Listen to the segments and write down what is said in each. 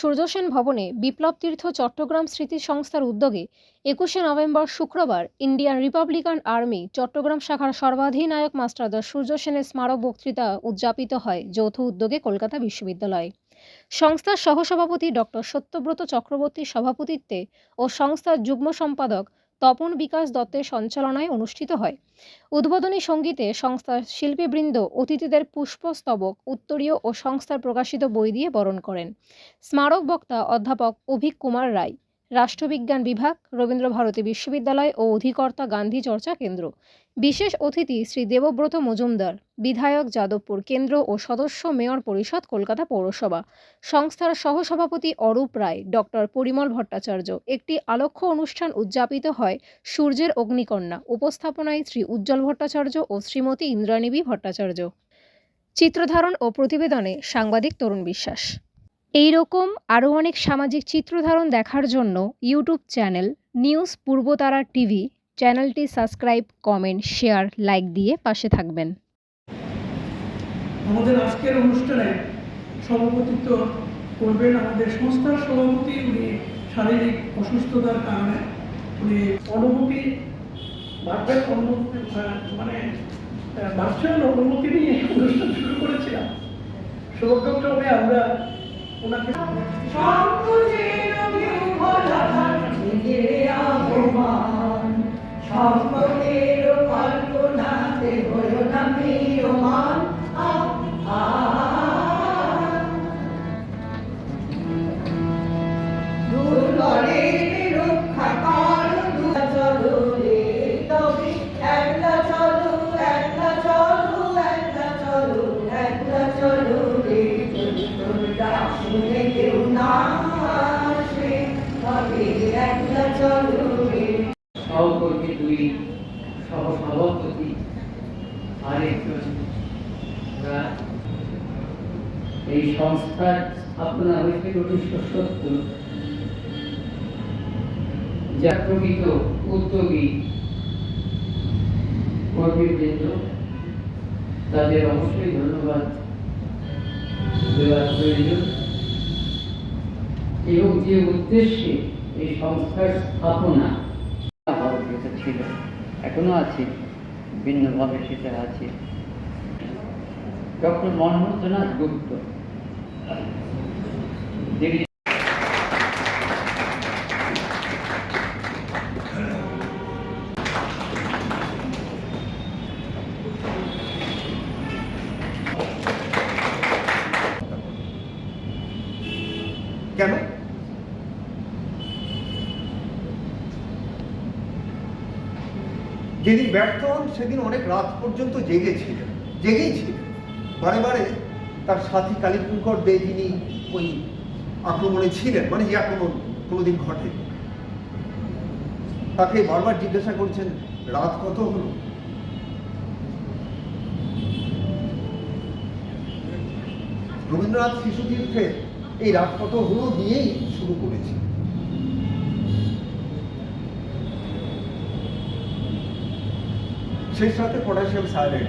সুদর্শন ভবনে বিপ্লব তীর্থ চট্টগ্রাম স্মৃতি সংস্থার উদ্যোগে একুশে নভেম্বর শুক্রবার ইন্ডিয়ান রিপাবলিকান আর্মি চট্টগ্রাম শাখার সর্বাধিনায়ক মাস্টারদা সূর্যসেনের স্মারক বক্তৃতা উদযাপিত হয় যৌথ উদ্যোগে কলকাতা বিশ্ববিদ্যালয়ে। সংস্থার সহসভাপতি ডক্টর সত্যব্রত চক্রবর্তীর সভাপতিত্বে ও সংস্থার যুগ্ম সম্পাদক তপন বিকাশ দত্তের সঞ্চালনায় অনুষ্ঠিত হয়। উদ্বোধনী সঙ্গীতে সংস্থার শিল্পীবৃন্দ, অতিথিদের পুষ্পস্তবক, উত্তরীয় ও সংস্থার প্রকাশিত বই দিয়ে বরণ করেন। স্মারক বক্তা অধ্যাপক অভিক কুমার রায়। রাষ্ট্রবিজ্ঞান বিভাগ, রবীন্দ্র ভারতী বিশ্ববিদ্যালয় ও অধিকর্তা গান্ধী চর্চা কেন্দ্র। বিশেষ অতিথি শ্রী দেবব্রত মজুমদার, বিধায়ক যাদবপুর কেন্দ্র ও সদস্য মেয়র পরিষদ কলকাতা পৌরসভা। সংস্থার সহসভাপতি অরূপ রায়, ডক্টর পরিমল ভট্টাচার্য। একটি আলোক্ষ অনুষ্ঠান উদযাপিত হয় সূর্যের অগ্নিকন্যা। উপস্থাপনায় শ্রী উজ্জ্বল ভট্টাচার্য ও শ্রীমতী ইন্দ্রাণীবী ভট্টাচার্য। চিত্রধারণ ও প্রতিবেদনে সাংবাদিক তরুণ বিশ্বাস। এই রকম আরও অনেক সামাজিক চিত্রধারণ দেখার জন্য YouTube channel news Purbatara TV চ্যানেলটি সাবস্ক্রাইব, কমেন্ট, শেয়ার, লাইক দিয়ে পাশে থাকবেন। আমাদের আজকের অনুষ্ঠানে সভাপতিত্ব করবেন আমাদের সংস্থার সভাপতি, উনি শারীরিক অসুস্থতার কারণে উনি অনুমতি ভার্চুয়াল অনুমতি মানে ভার্চুয়াল অনুমতি নিয়ে অনুষ্ঠান শুরু করেছিলাম। সৌভাগ্যক্রমে আমরা 我们不知。সহকর্মী দুই সহসভাপতি আরেকজন এই সংস্থার স্থাপনা হয়েছে উনিশশো সত্তর। যা প্রকৃত উদ্যোগী কর্মীবৃন্দ তাদের অবশ্যই ধন্যবাদ দেওয়ার প্রয়োজন। এবং যে উদ্দেশ্যে এই সংস্থার স্থাপনা এখনও আছে ভিন্নভাবে সেটা আছে। ডক্টর মনমোহননাথ গুপ্ত। কেন? যেদিন ব্যর্থ হন, সেদিন অনেক রাত পর্যন্ত জেগেছিলেন জেগেই ছিলেন। বারে বারে তার সাথী কালীপুঙ্কর দে যিনি ওই আক্রমণে ছিলেন মানে যে আক্রমণ কোনোদিন ঘটে তাকে বারবার জিজ্ঞাসা করছেন, রাত কত হলো? রবীন্দ্রনাথ শিশুতীর্থে এই রাত কত হলো দিয়েই শুরু করেছি শেষ রাতে পটাশিয়াম সায়ানাইড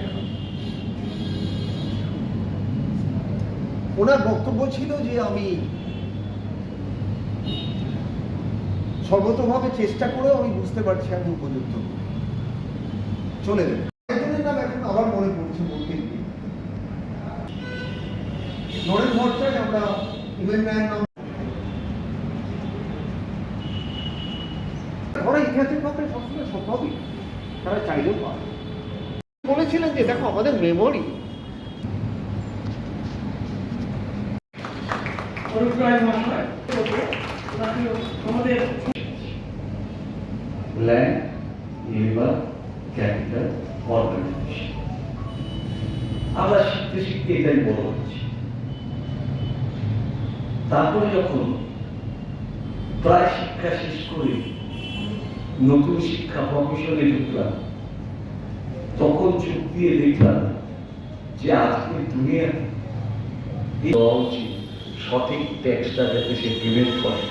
ওনার বক্তব্য ছিল যে আমি সর্বতভাবে চেষ্টা করেও আমি বুঝতে পারছি আমি উপযুক্ত। চলে একজনের নাম এখন আবার মনে পড়ছে বলতে নরেন ভট্টাচার্য, আমরা ইভেন্ট ম্যান নাম ওরা ইতিহাসের ব্যাপারে সবসময় সম্ভবই। তারা চাইলেও পারে। বলেছিলেন যে দেখো আমাদের মেমোরি river, capital, organization. আমরা শিখতে শিখতে এটাই বড় তারপরে যখন প্রায় শিক্ষা শেষ করে নতুন শিক্ষা প্রফেশনে ঢুকলাম তখন চোখ দিয়ে দেখলাম যে আজকের দুনিয়া উচিত সঠিক ট্যাক্সটা যাতে সে পেমেন্ট করে।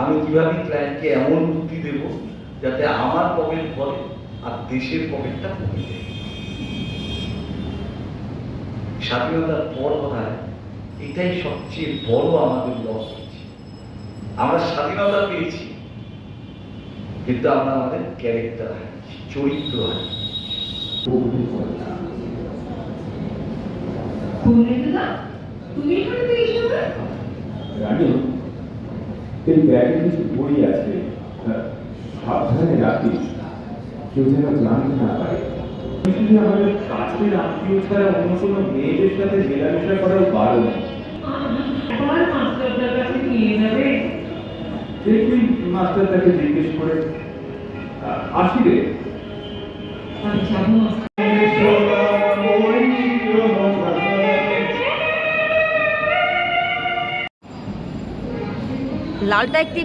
আমি কীভাবে ক্লায়েন্টকে এমন বুদ্ধি দেব যাতে আমার পকেট ভরে আর দেশের পকেটটা কমে যায়? স্বাধীনতার পর হয় এটাই সবচেয়ে বড় আমাদের লস হয়েছে। আমরা স্বাধীনতা পেয়েছি, কিন্তু আমরা আমাদের ক্যারেক্টার হারিয়েছি, চরিত্র হারিয়েছি। তুমি এখানে থেকে এসেছ রানী এই ব্যাগে কিছু বই আছে। সাবধানে রাখিস। কেউ যেন জানতে না পারে। শুধু আমাদের কাছের আত্মীয় ছাড়া অন্য কোনো মেয়েদের সাথে মেলামেশা করার বারণ। আমার মাস্টারটার কাছে নিয়ে যাবে? দেখবি জিজ্ঞেস করে। আহ, আসি রে। লালটা একটি